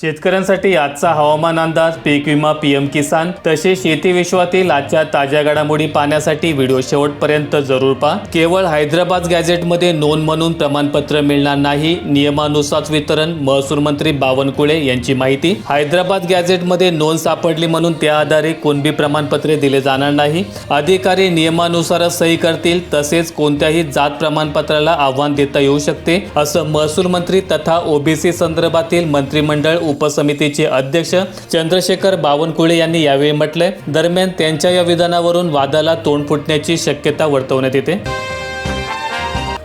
शेतकऱ्यांसाठी आजचा हवामान अंदाज पीक विमा पीएम किसान तसेच शेती विश्वातील आजच्या ताज्या घडामोडी पाहण्यासाठी व्हिडिओ शेवटपर्यंत जरूर पहा. केवळ हैदराबाद गॅझेटमध्ये नोंद म्हणून प्रमाणपत्र मिळणार नाही. नियमानुसार वितरण महसूल मंत्री बावनकुळे यांची माहिती. हैदराबाद गॅझेटमध्ये नोंद सापडली म्हणून त्या आधारे कोणबी प्रमाणपत्रे दिले जाणार नाही. अधिकारी नियमानुसारच सही करतील तसेच कोणत्याही जात प्रमाणपत्राला आव्हान देता येऊ शकते असं महसूल मंत्री तथा ओबीसी संदर्भातील मंत्रिमंडळ उपसमितीचे अध्यक्ष चंद्रशेखर बावनकुळे यांनी यावेळी म्हटलंय दरम्यान त्यांच्या या विधानावरून वादाला तोंड फुटण्याची शक्यता वर्तवण्यात येते.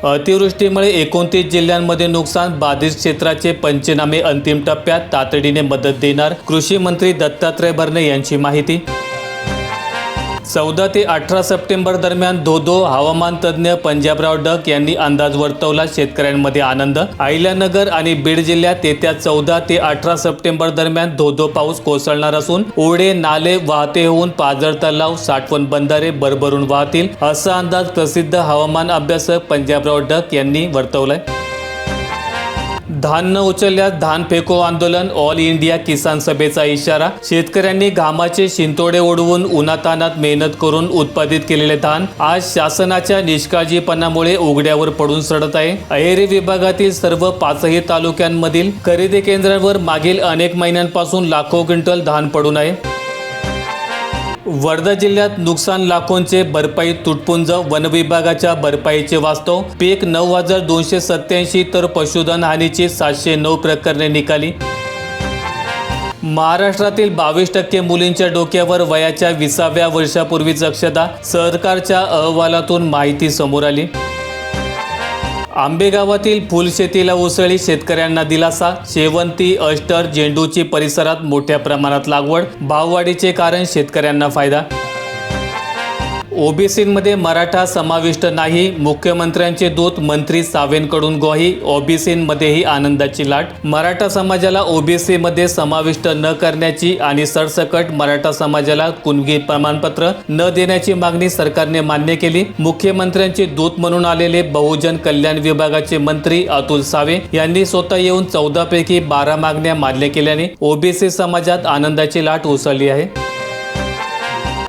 अतिवृष्टीमुळे एकोणतीस जिल्ह्यांमध्ये नुकसान बाधित क्षेत्राचे पंचनामे अंतिम टप्प्यात तातडीने मदत देणार कृषी मंत्री दत्तात्रय भरणे यांची माहिती चौदा ते अठरा सप्टेंबर दरम्यान धोधो हवामान तज्ज्ञ पंजाबराव डक यांनी अंदाज वर्तवला शेतकऱ्यांमध्ये आनंद. अहिल्यानगर आणि बीड जिल्ह्यात येत्या चौदा ते अठरा सप्टेंबर दरम्यान धोधो पाऊस कोसळणार असून ओढे नाले वाहते होऊन पाझर तलाव साठवण बंधारे भरभरून वाहतील असा अंदाज प्रसिद्ध हवामान अभ्यासक पंजाबराव डक यांनी वर्तवलाय. धान न उचलल्यास धान फेको आंदोलन ऑल इंडिया किसान सभेचा इशारा. शेतकऱ्यांनी घामाचे शिंतोडे ओढवून उन्हातानात मेहनत करून उत्पादित केलेले धान आज शासनाच्या निष्काळजीपणामुळे उघड्यावर पडून सडत आहे. अहेरी विभागातील सर्व पाचही तालुक्यांमधील खरेदी केंद्रांवर मागील अनेक महिन्यांपासून लाखो क्विंटल धान पडून आहे. वर्धा जिल्ह्यात नुकसान लाखोंचे भरपाई तुटपुंज वनविभागाच्या भरपाईचे वास्तव. पीक नऊ हजार दोनशे सत्याऐंशी तर पशुधन हानीची सातशे नऊ प्रकरणे निकाली. महाराष्ट्रातील बावीस टक्के मुलींच्या डोक्यावर वयाच्या विसाव्या वर्षापूर्वीच अक्षता सरकारच्या अहवालातून माहिती समोर आली. आंबेगावातील फुलशेतीला उसळी शेतकऱ्यांना दिलासा. शेवंती अष्टर झेंडूची परिसरात मोठ्या प्रमाणात लागवड. भाववाढीचे कारण शेतकऱ्यांना फायदा ओबीसीमध्ये मराठा समाविष्ट नाही मुख्यमंत्र्यांचे दूत मंत्री सावेंकडून ग्वाही ओबीसीमध्येही आनंदाची लाट. मराठा समाजाला ओबीसीमध्ये समाविष्ट न करण्याची आणि सरसकट मराठा समाजाला कुणगी प्रमाणपत्र न देण्याची मागणी सरकारने मान्य केली. मुख्यमंत्र्यांचे दूत म्हणून आलेले बहुजन कल्याण विभागाचे मंत्री अतुल सावे यांनी स्वतः येऊन चौदा पैकी बारा मागण्या मान्य केल्याने ओबीसी समाजात आनंदाची लाट उसळली आहे.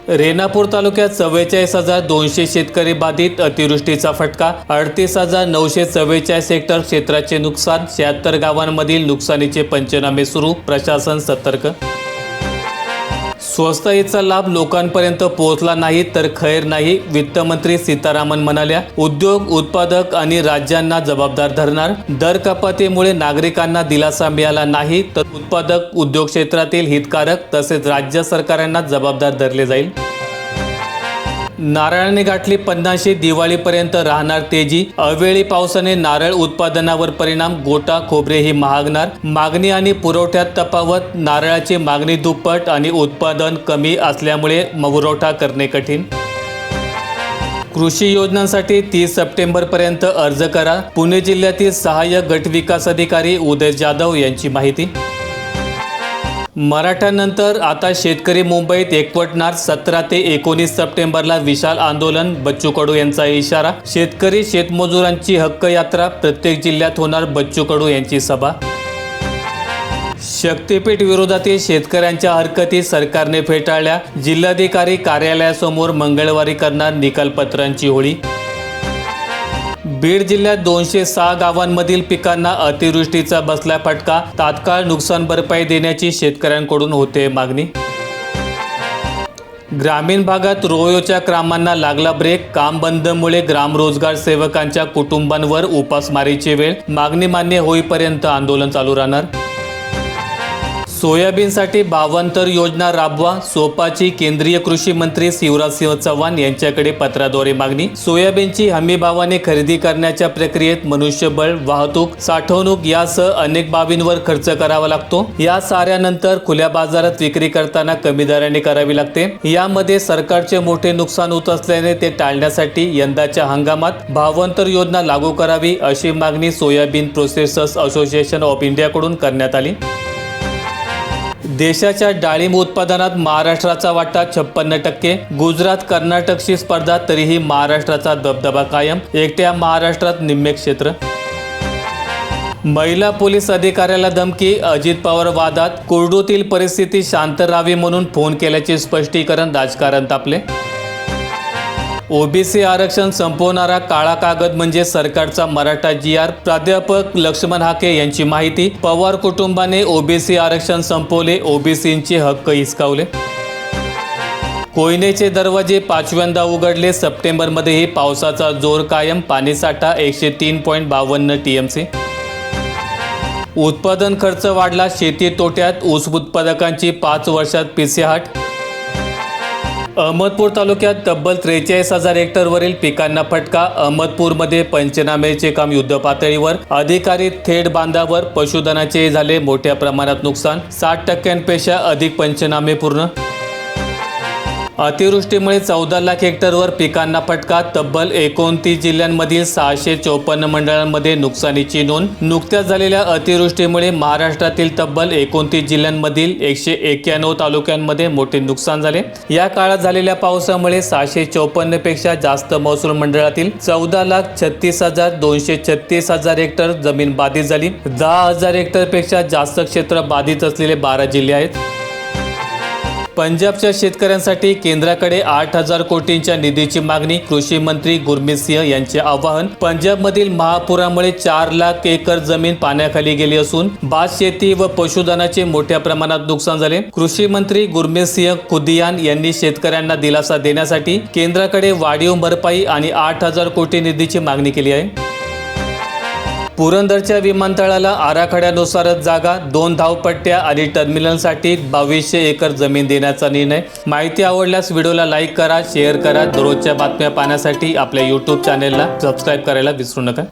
रेणापूर तालुक्यात चव्वेचाळीस हजार दोनशे शेतकरी बाधित अतिवृष्टीचा फटका. अडतीस हजार नऊशे चव्वेचाळीस हेक्टर क्षेत्राचे नुकसान. शहात्तर गावांमधील नुकसानीचे पंचनामे सुरू. प्रशासन सतर्क स्वस्ताईचा लाभ लोकांपर्यंत पोहोचला नाही तर खैर नाही वित्तमंत्री सीतारामन म्हणाल्या. उद्योग उत्पादक आणि राज्यांना जबाबदार धरणार. दर कपातीमुळे नागरिकांना दिलासा मिळाला नाही तर उत्पादक उद्योग क्षेत्रातील हितकारक तसेच राज्य सरकारांना जबाबदार धरले जाईल. नारळाने गाठली पन्नाशी दिवाळीपर्यंत राहणार तेजी. अवेळी पावसाने नारळ उत्पादनावर परिणाम गोटा खोबरेही महागणार. मागणी आणि पुरवठ्यात तफावत नारळाची मागणी दुप्पट आणि उत्पादन कमी असल्यामुळे पुरवठा करणे कठीण. कृषी योजनांसाठी तीस सप्टेंबरपर्यंत अर्ज करा. पुणे जिल्ह्यातील सहाय्यक गट विकास अधिकारी उदय जाधव यांची माहिती. मराठ्यानंतर आता शेतकरी मुंबईत एकवटणार सतरा ते एकोणीस सप्टेंबरला विशाल आंदोलन बच्चू कडू यांचा इशारा. शेतकरी शेतमजुरांची हक्क यात्रा प्रत्येक जिल्ह्यात होणार बच्चू कडू यांची सभा. शक्तीपीठ विरोधातील शेतकऱ्यांच्या हरकती सरकारने फेटाळल्या. जिल्हाधिकारी कार्यालयासमोर मंगळवारी करणार निकालपत्रांची होळी. बीड जिल्ह्यात दोनशे सहा गावांमधील पिकांना अतिवृष्टीचा बसला फटका. तात्काळ नुकसान भरपाई देण्याची शेतकऱ्यांकडून होते मागणी. ग्रामीण भागात रोयोच्या कामांना लागला ब्रेक. काम बंदमुळे ग्रामरोजगार सेवकांच्या कुटुंबांवर उपासमारीची वेळ. मागणी मान्य होईपर्यंत आंदोलन चालू राहणार. सोयाबीनसाठी भावांतर योजना राबवा सोपाची केंद्रीय कृषी मंत्री शिवराजसिंह चव्हाण यांच्याकडे पत्राद्वारे मागणी. सोयाबीनची हमीभावाने खरेदी करण्याच्या प्रक्रियेत मनुष्यबळ वाहतूक साठवणूक यासह अनेक बाबींवर खर्च करावा लागतो. या साऱ्यानंतर खुल्या बाजारात विक्री करताना कमी दराने करावी लागते. यामध्ये सरकारचे मोठे नुकसान होत असल्याने ते टाळण्यासाठी यंदाच्या हंगामात भावांतर योजना लागू करावी अशी मागणी सोयाबीन प्रोसेसर्स असोसिएशन ऑफ इंडियाकडून करण्यात आली. देशाच्या डाळिंब उत्पादनात महाराष्ट्राचा वाटा छप्पन्न टक्के गुजरात कर्नाटकशी स्पर्धा तरीही महाराष्ट्राचा दबदबा कायम एकट्या महाराष्ट्रात निम्मे क्षेत्र. महिला पोलीस अधिकाऱ्याला धमकी अजित पवार वादात कोरडूतील परिस्थिती शांत राहावी म्हणून फोन केल्याचे स्पष्टीकरण राजकारण तापले. ओबीसी आरक्षण संपवणारा काळा कागद म्हणजे सरकारचा मराठा जी आर. प्राध्यापक लक्ष्मण हाके यांची माहिती. पवार कुटुंबाने ओबीसी आरक्षण संपवले ओबीसींचे हक्क हिसकावले. कोयनेचे दरवाजे पाचव्यांदा उघडले सप्टेंबरमध्येही पावसाचा जोर कायम पाणीसाठा एकशे तीन पॉईंट बावन्न टीएमसी. उत्पादन खर्च वाढला शेती तोट्यात ऊस उत्पादकांची पाच वर्षात पिसेहाट अहमदपूर तालुक्यात तब्बल त्रेचाळीस हजार हेक्टरवरील पिकांना फटका. अहमदपूरमध्ये पंचनामेचे काम युद्धपातळीवर. अधिकारी थेट बांधावर. पशुधनाचे झाले मोठ्या प्रमाणात नुकसान. साठ टक्क्यांपेक्षा अधिक पंचनामे पूर्ण अतिवृष्टीमुळे चौदा लाख हेक्टरवर पिकांना फटका तब्बल एकोणतीस जिल्ह्यांमधील सहाशे चौपन्न मंडळांमध्ये नुकसानीची नोंद. नुकत्याच झालेल्या अतिवृष्टीमुळे महाराष्ट्रातील तब्बल एकोणतीस जिल्ह्यांमधील एकशे एक्क्याण्णव तालुक्यांमध्ये मोठे नुकसान झाले. या काळात झालेल्या पावसामुळे सहाशे चौपन्नपेक्षा जास्त महसूल मंडळातील चौदा लाख छत्तीस हजार दोनशे छत्तीस हजार हेक्टर जमीन बाधित झाली. दहा हजार हेक्टरपेक्षा जास्त क्षेत्र बाधित असलेले बारा जिल्हे आहेत. पंजाबच्या शेतकऱ्यांसाठी केंद्राकडे आठ हजार कोटींच्या निधीची मागणी कृषी मंत्री गुरमीत सिंह यांचे आवाहन. पंजाबमधील महापुरामुळे चार लाख एकर जमीन पाण्याखाली गेली असून भात शेती व पशुधनाचे मोठ्या प्रमाणात नुकसान झाले. कृषी मंत्री गुरमीत सिंह खुदियान यांनी शेतकऱ्यांना दिलासा देण्यासाठी केंद्राकडे वाढीव भरपाई आणि आठ हजार कोटी निधीची मागणी केली आहे. पुरंदरच्या विमानतळाला आराखड्यानुसारच जागा दोन धावपट्ट्या आणि टर्मिनलसाठी बावीसशे एकर जमीन देण्याचा निर्णय. माहिती आवडल्यास व्हिडिओला लाईक करा शेअर करा. दररोजच्या बातम्या पाहण्यासाठी आपल्या यूट्यूब चॅनेलला सबस्क्राईब करायला विसरू नका.